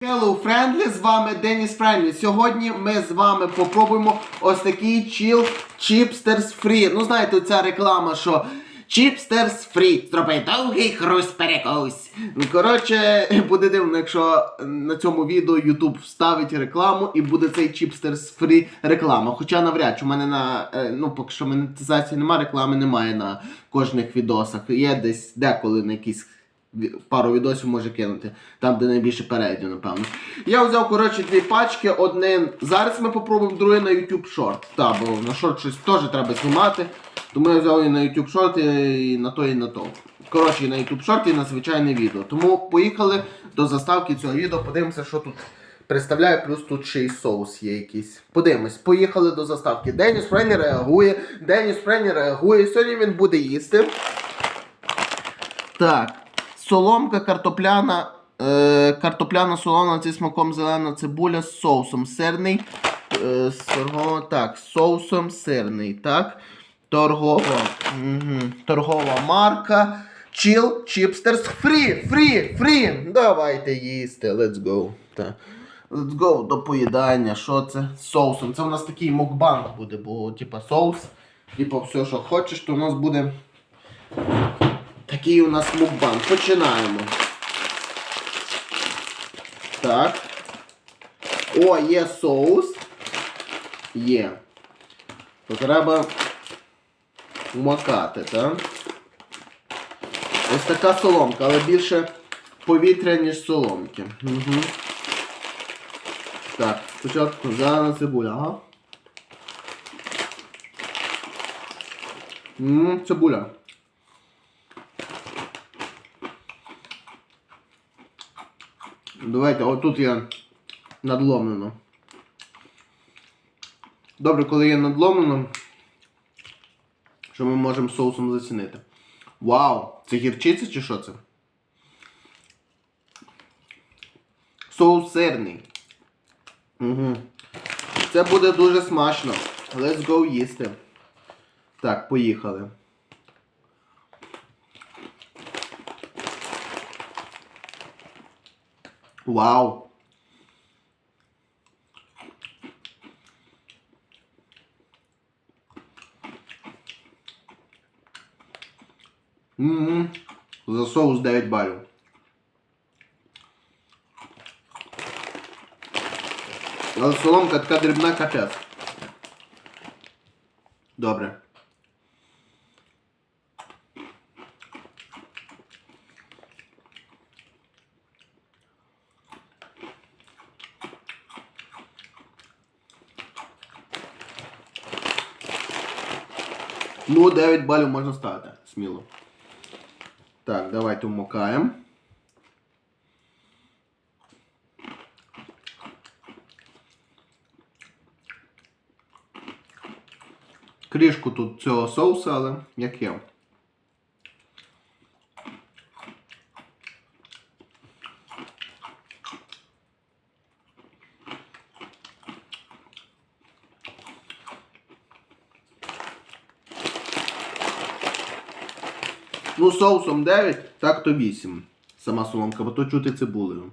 Hello, friendly, з вами Деніс Friendly. Сьогодні ми з вами попробуємо ось такий чіл Chipsters Free. Ну, знаєте, ця реклама, що Chipsters Free. Зроби довгий хруст перекусь. Ну, коротше, буде дивно, якщо на цьому відео YouTube вставить рекламу і буде цей Chipsters Free реклама. Хоча навряд чи у мене на е, ну, поки що монетизації немає, реклами немає на кожних відосах. Є десь деколи на якісь пару відосів може кинути, там, де найбільше переглядів, напевно. Я взяв, коротше, дві пачки, один. Зараз ми попробуємо другий на YouTube Short. Та, бо на шорт щось теж треба знімати. Тому я взяв і на YouTube Short, і на то, і на то. Коротше, і на YouTube Short, і на звичайне відео. Тому поїхали до заставки цього відео, подивимося, що тут представляє, плюс тут ще й соус є якийсь. Подивимось, поїхали до заставки. Деніс Френі реагує, Деніс Френі реагує. Сьогодні він буде їсти. Так, соломка картопляна, е, картопляна солона зі смаком зелена цибуля з соусом сирний. Е, торгова, так, соусом сирний, так. Торгова, угу, торгова марка. Chill Chipsters Free, free, free. Давайте їсти, let's go. Так. Let's go до поїдання. Що це? З соусом. Це у нас такий мукбанг буде, бо типа соус. Типа все, що хочеш, то у нас буде Такий у нас мукбан. Починаємо. Так. О, є соус. Є. То треба макати, так? Ось така соломка, але більше повітря, ніж соломки. Угу. Так, спочатку зелена цибуля, ага. Ммм, цибуля. Давайте, отут є надломлено. Добре, коли є надломлено, що ми можемо соусом зацінити. Вау! Це гірчиця чи що це? Соус сирний. Угу. Це буде дуже смачно. Let's go їсти. Так, поїхали. Вау! Ммм, за соус 9 балів. Але соломка така дрібна капець. Добре. Ну, 9 балів можна ставити, сміло. Так, давайте вмокаємо. Крішку тут цього соуса, але як є. Ну, соусом 9, так то 8. Сама соломка, бо то чути цибулею.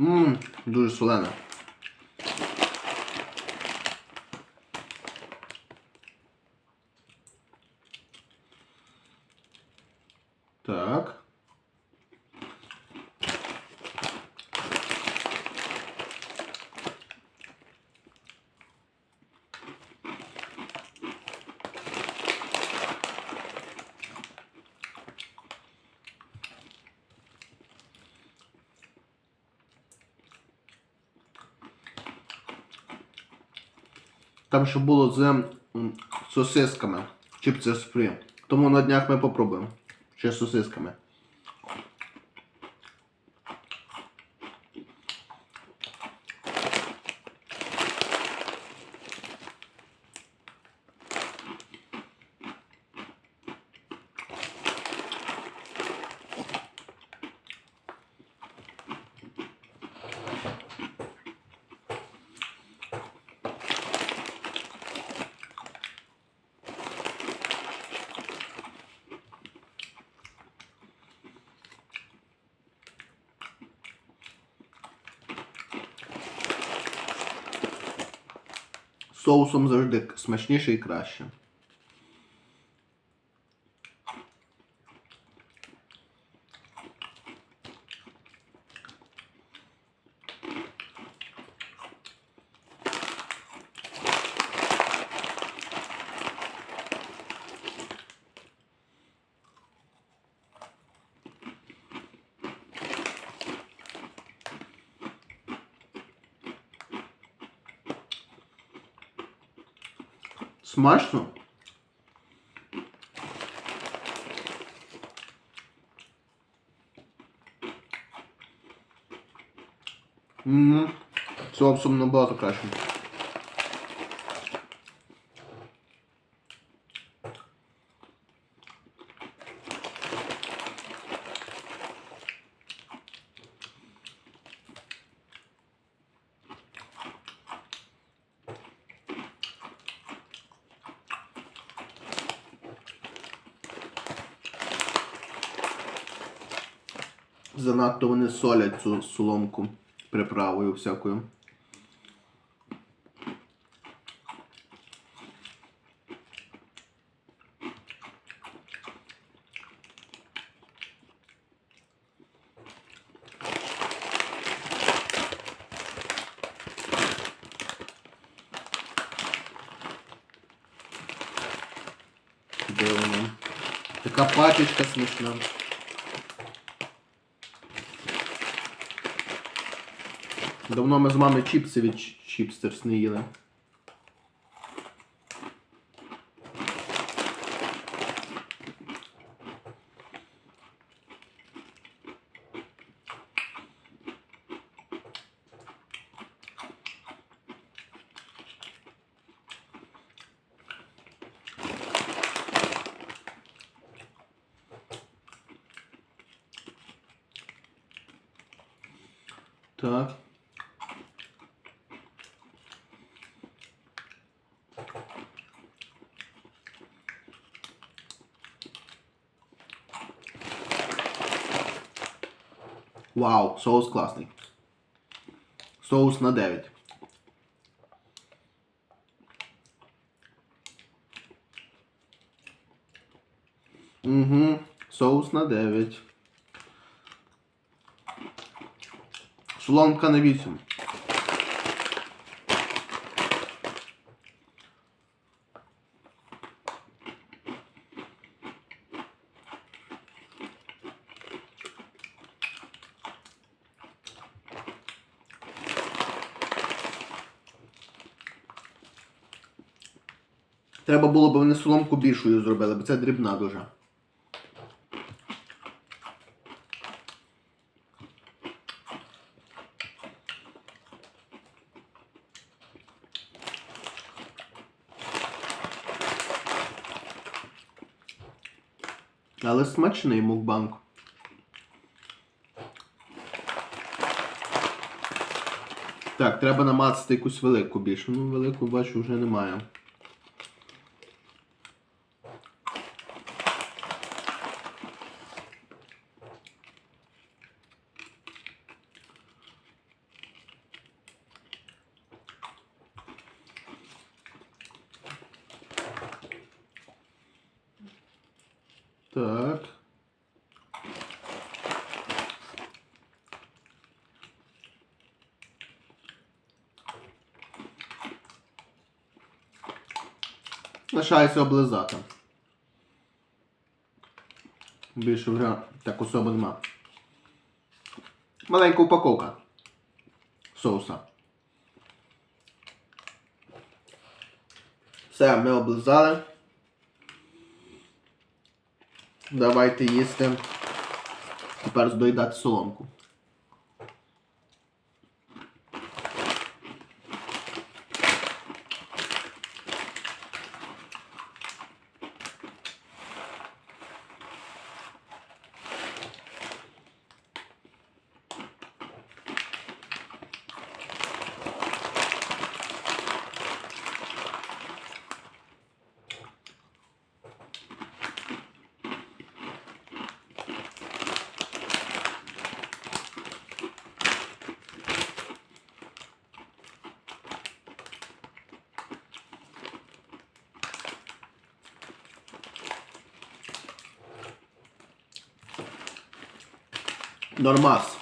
Ммм, дуже солена. Так. Там ще було з сосисками. Чипси з фрі. Тому на днях ми попробуємо. Ще з сосисками. Соусом завжди смачніше і краще. Смачно? Угу. Соусом набагато краще. Занадто вони солять цю соломку приправою всякою. Де воно? Така пачечка смішна. Давно ми з мами чіпси від чіпстерс не їли. Так. Вау, соус класний. Соус на 9. Угу, соус на 9. Солонка на 8. Треба було б вони соломку більшою зробили, бо це дрібна дуже. Але смачний мукбанк. Так, треба намацати якусь велику більше. Ну, велику бачу вже немає. Так. Лишається облизати. Більше вже так особо нема. Маленька упаковка соуса. Все, ми облизали. Давайте їсти. Тепер доїдати соломку. Нормас.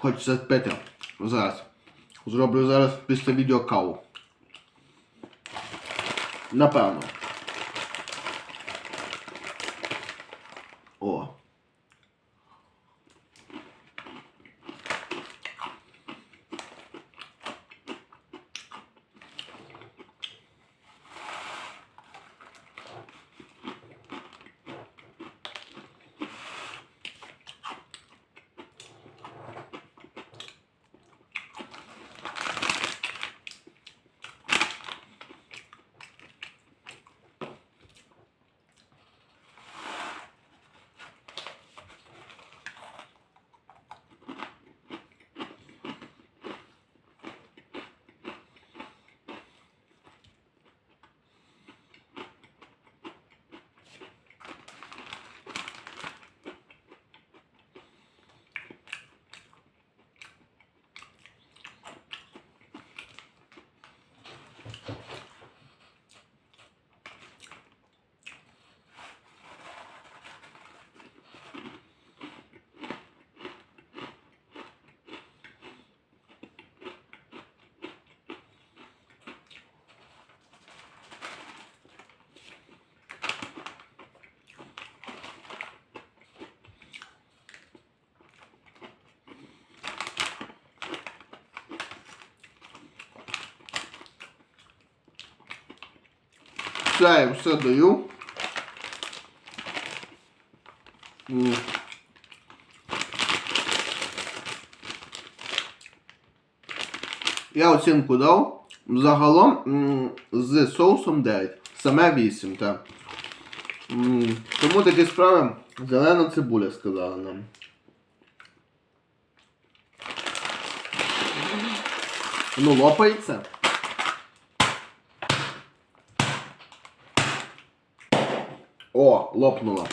Хочеться пити. Зараз. Зроблю зараз після відео каву. Напевно. О. Все, я все даю. Я оцінку дав. Загалом з соусом 9. Саме 8, так. Тому такі справи зелена цибуля сказала нам. Ну, лопається. О, лопнула.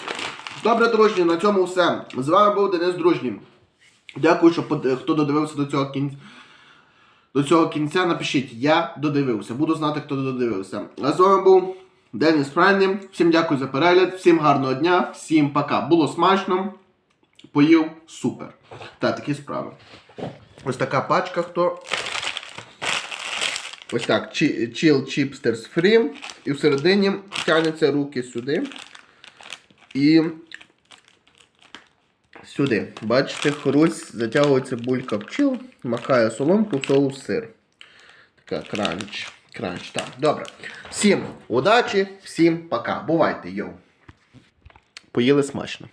Добре, дружні, на цьому все. З вами був Денис Дружній. Дякую, що хто додивився до цього кінця. До цього кінця напишіть, я додивився. Буду знати, хто додивився. А з вами був Деніс Прайні. Всім дякую за перегляд, всім гарного дня, всім пока. Було смачно. Поїв супер. Та такі справи. Ось така пачка, хто. Ось так. Chill Chipsters Free. І всередині тягнуться руки сюди. І сюди. Бачите, хрусь, затягується булька в макає соломку, соус сир. Така кранч. Кранч, так. Добре. Всім удачі, всім пока. Бувайте, йоу. Поїли смачно.